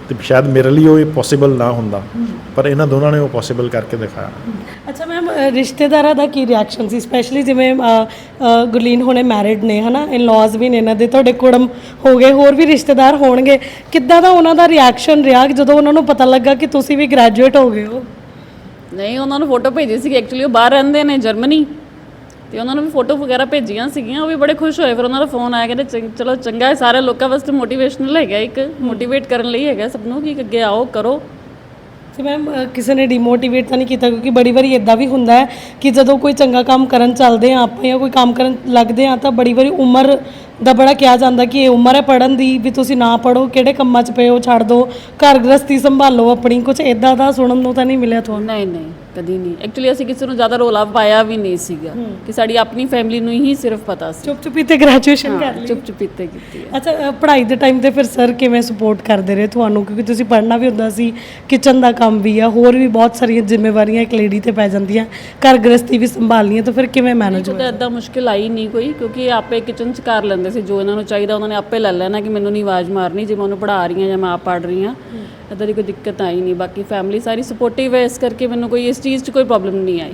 ਤੇ ਸ਼ਾਇਦ ਮੇਰੇ ਲਈ ਉਹ ਪੋਸੀਬਲ ਨਾ ਹੁੰਦਾ। ਪਰ ਇਹਨਾਂ ਦੋਨਾਂ ਨੇ ਉਹ ਪੋਸੀਬਲ ਕਰਕੇ ਦਿਖਾਇਆ। ਅੱਛਾ ਰਿਸ਼ਤੇਦਾਰਾਂ ਦਾ ਕੀ ਰਿਐਕਸ਼ਨ ਸੀ? ਸਪੈਸ਼ਲੀ ਜਿਵੇਂ ਗੁਰਲੀਨ ਹੁਣੇ ਮੈਰਿਡ ਨੇ, ਹਨਾ? ਇਨ ਲਾਜ਼ ਵੀ ਨੇ ਇਹਨਾਂ ਦੇ, ਤੁਹਾਡੇ ਕੁੜਮ ਹੋ ਗਏ, ਹੋਰ ਵੀ ਰਿਸ਼ਤੇਦਾਰ ਹੋਣਗੇ। ਕਿੱਦਾਂ ਦਾ ਉਹਨਾਂ ਦਾ ਰਿਐਕਸ਼ਨ ਰਿਹਾ ਜਦੋਂ ਉਹਨਾਂ ਨੂੰ ਪਤਾ ਲੱਗਾ ਕਿ ਤੁਸੀਂ ਵੀ ਗ੍ਰੈਜੂਏਟ ਹੋ ਗਏ ਹੋ? ਨਹੀਂ, ਉਹਨਾਂ ਨੂੰ ਫੋਟੋ ਭੇਜੀ ਸੀ ਐਕਚੁਅਲੀ ਉਹ ਬਾਹਰ ਰਹਿੰਦੇ ਨੇ ਜਰਮਨੀ ਤੇ ਉਹਨਾਂ ਨੂੰ ਵੀ ਫੋਟੋ ਵਗੈਰਾ ਭੇਜੀਆਂ ਸੀਗੀਆਂ, ਉਹ ਵੀ ਬੜੇ ਖੁਸ਼ ਹੋਏ। ਫਿਰ ਉਹਨਾਂ ਦਾ ਫੋਨ ਆਇਆ, ਕਹਿੰਦੇ, ਚੰਗ- ਚਲੋ ਚੰਗਾ ਹੈ, ਸਾਰੇ ਲੋਕਾਂ ਵਾਸਤੇ ਮੋਟੀਵੇਸ਼ਨਲ ਹੈਗਾ ਇੱਕ ਮੋਟੀਵੇਟ ਕਰਨ ਲਈ ਹੈਗਾ ਸਭ ਨੂੰ, ਕਿ ਅੱਗੇ ਆਓ, ਕਰੋ। ਤੇ ਮੈਮ ਕਿਸੇ ਨੇ ਡੀਮੋਟੀਵੇਟ ਤਾਂ ਨਹੀਂ ਕੀਤਾ ਕਿਉਂਕਿ ਬੜੀ ਵਾਰੀ ਇਦਾਂ ਵੀ ਹੁੰਦਾ ਹੈ ਕਿ ਜਦੋਂ ਕੋਈ ਚੰਗਾ ਕੰਮ ਕਰਨ ਚੱਲਦੇ ਆ ਆਪਾਂ ਜਾਂ ਕੋਈ ਕੰਮ ਕਰਨ ਲੱਗਦੇ ਆ ਤਾਂ ਬੜੀ ਵਾਰੀ ਉਮਰ ਦਾ ਬੜਾ ਕਿਹਾ ਜਾਂਦਾ ਕਿ ਇਹ ਉਮਰ ਹੈ ਪੜਨ ਦੀ ਵੀ ਤੁਸੀਂ ਨਾ ਪੜੋ ਕਿਹੜੇ ਕੰਮਾਂ 'ਚ ਪਏ ਹੋ, ਛੱਡ ਦਿਓ ਘਰ ਗ੍ਰਸਤੀ ਸੰਭਾਲੋ ਆਪਣੀ ਕੁਝ ਇਦਾਂ ਦਾ ਸੁਣਨ ਨੂੰ ਤਾਂ ਨਹੀਂ ਮਿਲਿਆ ਤੁਹਾਨੂੰ? ਨਹੀਂ ਨਹੀਂ। ਕਦੀ ਨਹੀਂ। ਐਕਚੁਅਲੀ ਅਸੀਂ ਕਿਸੇ ਨੂੰ ਜ਼ਿਆਦਾ ਰੋਲਾ ਪਾਇਆ ਵੀ ਨਹੀਂ ਸੀਗਾ। ਕਿ ਸਾਡੀ ਆਪਣੀ ਫੈਮਿਲੀ ਨੂੰ ਹੀ ਸਿਰਫ ਪਤਾ ਸੀ। ਚੁੱਪ ਚੁਪੀ ਤੇ ਗ੍ਰੈਜੂਏਸ਼ਨ ਕਰ ਲਈ। ਚੁੱਪ ਚੁਪੀਤੇ ਕੀਤੀ ਹੈ। ਅੱਛਾ ਅ, ਪੜ੍ਹਾਈ ਦੇ ਟਾਈਮ ਤੇ ਫਿਰ ਸਰ ਕਿਵੇਂ ਸਪੋਰਟ ਕਰਦੇ ਰਹੇ ਤੁਹਾਨੂੰ? ਕਿਉਂਕਿ ਤੁਸੀਂ ਪੜ੍ਹਨਾ ਵੀ ਹੁੰਦਾ ਸੀ ਕਿਚਨ ਦਾ ਕੰਮ ਵੀ ਆ ਹੋਰ ਵੀ ਬਹੁਤ ਸਾਰੀਆਂ ਜ਼ਿੰਮੇਵਾਰੀਆਂ ਇੱਕ ਲੇਡੀ ਤੇ ਪੈ ਜਾਂਦੀਆਂ ਘਰ ਗ੍ਰਸਤੀ ਵੀ ਸੰਭਾਲਣੀ ਹੈ ਤਾਂ ਫਿਰ ਕਿਵੇਂ ਮੈਨੇਜ ਤਾਂ ਇਦਾਂ ਮੁਸ਼ਕਿਲ ਆਈ ਨਹੀਂ ਕੋਈ ਕਿਉਂਕਿ ਇਹ ਆਪੇ ਕਿਚਨ ਚ ਕਰ ਲੈਂਦੇ ਸੀ ਜੋ ਇਹਨਾਂ ਨੂੰ ਚਾਹੀਦਾ ਉਹਨਾਂ ਨੇ ਆਪੇ ਲੈ ਲੈਣਾ ਕਿ ਮੈਨੂੰ ਨਹੀਂ ਆਵਾਜ਼ ਮਾਰਨੀ ਜੇ ਮੈਂ ਉਹਨੂੰ ਪੜ੍ਹਾ ਰਹੀ ਹਾਂ ਜਾਂ ਮੈਂ ਆਪ ਪੜ੍ਹ ਰਹੀ ਹਾਂ। ਇਦਾਂ ਦੀ ਕੋਈ ਦਿੱਕਤ ਆਈ ਨਹੀਂ ਬਾਕੀ ਫੈਮਿਲੀ ਸਾਰੀ ਸਪੋਰਟਿਵ ਹੈ ਇਸ ਕਰਕੇ ਮੈਨੂੰ ਕੋਈ ਇਸ ਚੀਜ਼ 'ਚ ਕੋਈ ਪ੍ਰੋਬਲਮ ਨਹੀਂ ਆਈ।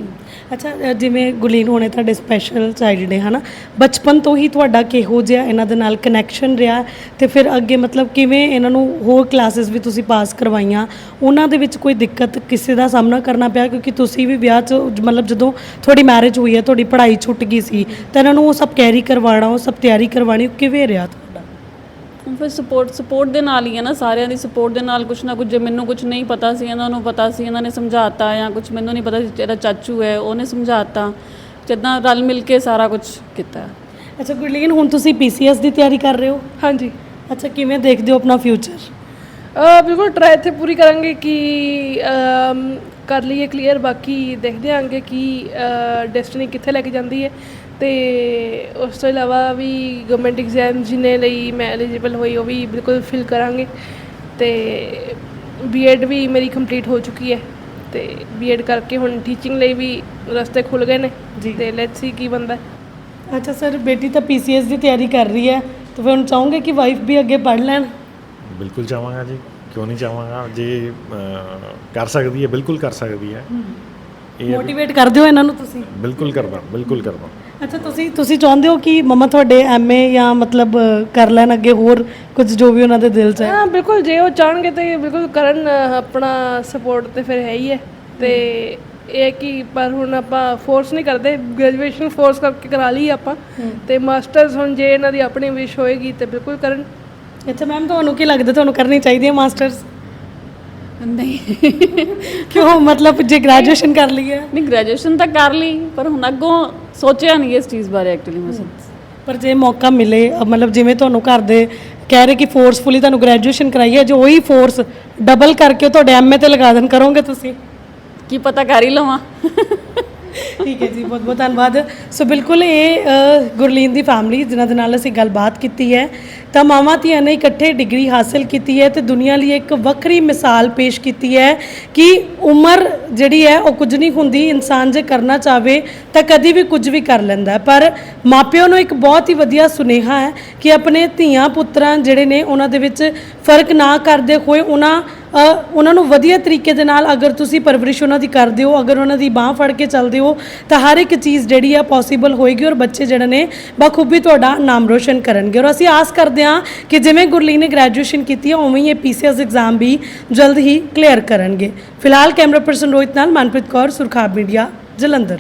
ਅੱਛਾ ਅ, ਜਿਵੇਂ ਗੁਲੀਨ ਹੋਣੇ ਤੁਹਾਡੇ ਸਪੈਸ਼ਲ ਚਾਈਲਡ ਨੇ ਹਨਾ? ਬਚਪਨ ਤੋਂ ਹੀ ਤੁਹਾਡਾ ਕਿਹੋ ਜਿਹਾ ਇਹਨਾਂ ਦੇ ਨਾਲ ਕਨੈਕਸ਼ਨ ਰਿਹਾ ਤੇ ਫਿਰ ਅੱਗੇ ਮਤਲਬ ਕਿਵੇਂ ਇਹਨਾਂ ਨੂੰ ਹੋਰ ਕਲਾਸਿਸ ਵੀ ਤੁਸੀਂ ਪਾਸ ਕਰਵਾਈਆਂ? ਉਹਨਾਂ ਦੇ ਵਿੱਚ ਕੋਈ ਦਿੱਕਤ ਕਿਸੇ ਦਾ ਸਾਹਮਣਾ ਕਰਨਾ ਪਿਆ? ਕਿਉਂਕਿ ਤੁਸੀਂ ਵੀ ਵਿਆਹ 'ਚ ਮਤਲਬ ਜਦੋਂ ਤੁਹਾਡੀ ਮੈਰਿਜ ਹੋਈ ਹੈ ਤੁਹਾਡੀ ਪੜ੍ਹਾਈ ਛੁੱਟ ਗਈ ਸੀ ਤਾਂ ਇਹਨਾਂ ਨੂੰ ਉਹ ਸਭ ਕੈਰੀ ਕਰਵਾਉਣਾ ਉਹ ਸਭ ਤਿਆਰੀ ਕਰਵਾਉਣੀ ਉਹ ਕਿਵੇਂ ਰਿਹਾ? ਫਿਰ ਸਪੋਰਟ ਸਪੋਰਟ ਦੇ ਨਾਲ ਹੀ ਹੈ ਨਾ ਸਾਰਿਆਂ ਦੀ ਸਪੋਰਟ ਦੇ ਨਾਲ ਕੁਝ ਨਾ ਕੁਝ ਜੇ ਮੈਨੂੰ ਕੁਝ ਨਹੀਂ ਪਤਾ ਸੀ ਇਹਨਾਂ ਨੂੰ ਪਤਾ ਸੀ ਇਹਨਾਂ ਨੇ ਸਮਝਾਤਾ ਜਾਂ ਕੁਝ ਮੈਨੂੰ ਨਹੀਂ ਪਤਾ ਸੀ ਤੇਰਾ ਚਾਚੂ ਹੈ ਉਹਨੇ ਸਮਝਾਤਾ। ਜਿੱਦਾਂ ਰਲ ਮਿਲ ਕੇ ਸਾਰਾ ਕੁਝ ਕੀਤਾ। ਅੱਛਾ ਗੁਰਲੀਨ ਹੁਣ ਤੁਸੀਂ ਪੀਸੀਐਸ ਦੀ ਤਿਆਰੀ ਕਰ ਰਹੇ ਹੋ? ਹਾਂਜੀ। ਅੱਛਾ ਕਿਵੇਂ ਦੇਖਦੇ ਹੋ ਆਪਣਾ ਫਿਊਚਰ ਅ, ਬਿਲਕੁਲ ਟਰਾਈ ਇੱਥੇ ਪੂਰੀ ਕਰਾਂਗੇ ਕਿ ਅਮ, ਕਰ ਲਈਏ ਕਲੀਅਰ ਬਾਕੀ ਦੇਖਦੇ ਆਂਗੇ ਕਿ ਡੈਸਟੀਨੀ ਕਿੱਥੇ ਲੈ ਕੇ ਜਾਂਦੀ ਹੈ। ਤੇ ਉਸ ਤੋਂ ਇਲਾਵਾ ਵੀ ਗਵਰਨਮੈਂਟ ਐਗਜ਼ਾਮ ਜਿਨੇ ਲਈ ਮੈਂ ਐਲੀਜੀਬਲ ਹੋਈ ਉਹ ਵੀ ਬਿਲਕੁਲ ਫਿਲ ਕਰਾਂਗੇ ਤੇ ਬੀਐਡ ਵੀ ਮੇਰੀ ਕੰਪਲੀਟ ਹੋ ਚੁੱਕੀ ਹੈ ਤੇ ਬੀਐਡ ਕਰਕੇ ਹੁਣ ਟੀਚਿੰਗ ਲਈ ਵੀ ਰਸਤੇ ਖੁੱਲ ਗਏ ਨੇ ਤੇ ਲੈਟਸ ਸੀ ਕੀ ਬੰਦਾ ਅੱਛਾ ਸਰ ਬੇਟੀ ਤਾਂ ਪੀਸੀਐਸ ਦੀ ਤਿਆਰੀ ਕਰ ਰਹੀ ਹੈ ਤਾਂ ਫਿਰ ਹੁਣ ਚਾਹੋਗੇ ਕਿ ਵਾਈਫ ਵੀ ਅੱਗੇ ਪੜ੍ਹ ਲੈਣ? ਬਿਲਕੁਲ ਚਾਹਾਂਗਾ ਜੀ ਕਿਉਂ ਨਹੀਂ ਚਾਹਾਂਗਾ? ਜੇ ਕਰ ਸਕਦੀ ਹੈ ਬਿਲਕੁਲ ਕਰ ਸਕਦੀ ਹੈ। ਇਹ ਮੋਟੀਵੇਟ ਕਰਦੇ ਹੋ ਇਹਨਾਂ ਨੂੰ ਤੁਸੀਂ? ਬਿਲਕੁਲ ਕਰਦਾ ਬਿਲਕੁਲ ਕਰਦਾ। ਅੱਛਾ ਤੁਸੀਂ ਤੁਸੀਂ ਚਾਹੁੰਦੇ ਹੋ ਕਿ ਮਮਾ ਤੁਹਾਡੇ ਐਮਏ ਜਾਂ ਮਤਲਬ ਕਰ ਲੈਣ ਅੱਗੇ ਹੋਰ ਕੁਝ ਜੋ ਵੀ ਉਹਨਾਂ ਦੇ ਦਿਲ 'ਚ ਹੈ? ਹਾਂ ਬਿਲਕੁਲ ਜੇ ਉਹ ਚਾਹਣਗੇ ਤੇ ਬਿਲਕੁਲ ਕਰਨ ਆਪਣਾ ਸਪੋਰਟ ਤੇ ਫਿਰ ਹੈ ਹੀ ਹੈ। ਤੇ ਇਹ ਹੈ ਕਿ ਪਰ ਹੁਣ ਆਪਾਂ ਫੋਰਸ ਨਹੀਂ ਕਰਦੇ ਗ੍ਰੈਜੂਏਸ਼ਨ ਫੋਰਸ ਕਰਕੇ ਕਰਾ ਲਈ ਆਪਾਂ। ਤੇ ਮਾਸਟਰਸ ਹੁਣ ਜੇ ਇਹਨਾਂ ਦੀ ਆਪਣੀ ਵਿਸ਼ ਹੋਏਗੀ ਤੇ ਬਿਲਕੁਲ ਕਰਨ। ਅੱਛਾ ਮੈਮ ਤੁਹਾਨੂੰ ਕੀ ਲੱਗਦਾ? ਤੁਹਾਨੂੰ ਕਰਨੀ ਚਾਹੀਦੀ ਹੈ ਮਾਸਟਰਸ ਨਹੀਂ। ਕਿਉਂ? ਮਤਲਬ ਜੇ ਗ੍ਰੈਜੂਏਸ਼ਨ ਕਰ ਲਈ ਹੈ ਨਹੀਂ ਗ੍ਰੈਜੂਏਸ਼ਨ ਤਾਂ ਕਰ ਲਈ ਪਰ ਹੁਣ ਅੱਗੋਂ ਸੋਚਿਆ ਨਹੀਂ ਇਸ ਚੀਜ਼ ਬਾਰੇ ਐਕਚੁਅਲੀ ਮੈਂ। ਸੱਚ ਪਰ ਜੇ ਮੌਕਾ ਮਿਲੇ ਮਤਲਬ ਜਿਵੇਂ ਤੁਹਾਨੂੰ ਘਰ ਦੇ ਕਹਿ ਰਹੇ ਕਿ ਫੋਰਸਫੁਲੀ ਤੁਹਾਨੂੰ ਗ੍ਰੈਜੂਏਸ਼ਨ ਕਰਾਈ ਹੈ ਜੋ ਉਹੀ ਫੋਰਸ ਡਬਲ ਕਰਕੇ ਤੁਹਾਡੇ ਐਮਏ ਤੇ ਲਗਾ ਦੇਣ ਕਰੋਗੇ ਤੁਸੀਂ? ਕੀ ਪਤਾ ਕਰ ਹੀ ਲਵਾਂ। ਠੀਕ ਹੈ ਜੀ, ਬਹੁਤ ਬਹੁਤ ਧੰਨਵਾਦ। ਸੋ ਬਿਲਕੁਲ ਇਹ ਗੁਰਲੀਨ ਦੀ ਫੈਮਿਲੀ ਜਿਨ੍ਹਾਂ ਦੇ ਨਾਲ ਅਸੀਂ ਗੱਲਬਾਤ ਕੀਤੀ ਹੈ, ਤਾਂ ਮਾਵਾਂ ਧੀਆਂ ਨੇ ਇਕੱਠੇ ਡਿਗਰੀ ਹਾਸਲ ਕੀਤੀ ਹੈ ਤੇ ਦੁਨੀਆ ਲਈ ਇੱਕ ਵੱਖਰੀ ਮਿਸਾਲ ਪੇਸ਼ ਕੀਤੀ ਹੈ ਕਿ ਉਮਰ ਜਿਹੜੀ ਹੈ, ਉਹ ਕੁਝ ਨਹੀਂ ਹੁੰਦੀ, ਇਨਸਾਨ ਜੇ ਕਰਨਾ ਚਾਹਵੇ ਤਾਂ ਕਦੀ ਵੀ ਕੁਝ ਵੀ ਕਰ ਲੈਂਦਾ ਪਰ ਮਾਪਿਆਂ ਨੂੰ ਇੱਕ ਬਹੁਤ ਹੀ ਵਧੀਆ ਸੁਨੇਹਾ ਹੈ ਕਿ ਆਪਣੇ ਧੀਆਂ ਪੁੱਤਰਾਂ ਜਿਹੜੇ ਨੇ, ਉਹਨਾਂ ਦੇ ਵਿੱਚ ਫ਼ਰਕ ਨਾ ਕਰਦੇ ਹੋਏ ਉਹਨਾਂ ਉਹਨਾਂ ਨੂੰ ਵਧੀਆ ਤਰੀਕੇ ਦੇ ਨਾਲ ਅਗਰ ਤੁਸੀਂ ਪਰਵਰਿਸ਼ ਉਹਨਾਂ ਦੀ ਕਰਦੇ ਹੋ, ਅਗਰ ਉਹਨਾਂ ਦੀ ਬਾਹ ਫੜ ਕੇ ਚੱਲਦੇ ਹੋ, ਤਾਂ ਹਰ ਇੱਕ ਚੀਜ਼ ਜਿਹੜੀ ਆ ਪੋਸੀਬਲ ਹੋਏਗੀ ਔਰ ਬੱਚੇ ਜਿਹੜੇ ਨੇ ਬਖੂਬੀ ਤੁਹਾਡਾ ਨਾਮ ਰੋਸ਼ਨ ਕਰਨਗੇ। ਔਰ ਅਸੀਂ ਆਸ ਕਰਦੇ ਹਾਂ ਕਿ ਜਿਵੇਂ ਗੁਰਲੀਨ ਨੇ ਗ੍ਰੈਜੂਏਸ਼ਨ ਕੀਤੀ ਹੈ ਉਵੇਂ ਹੀ ਇਹ ਪੀਸੀਐਸ ਐਗਜ਼ਾਮ ਵੀ ਜਲਦ ਹੀ ਕਲੀਅਰ ਕਰਨਗੇ। ਫਿਲਹਾਲ ਕੈਮਰਾ ਪਰਸਨ ਰੋਹਿਤ ਨਾਲ ਮਨਪ੍ਰੀਤ ਕੌਰ, ਸੁਰਖਾਬ ਮੀਡੀਆ ਜਲੰਧਰ।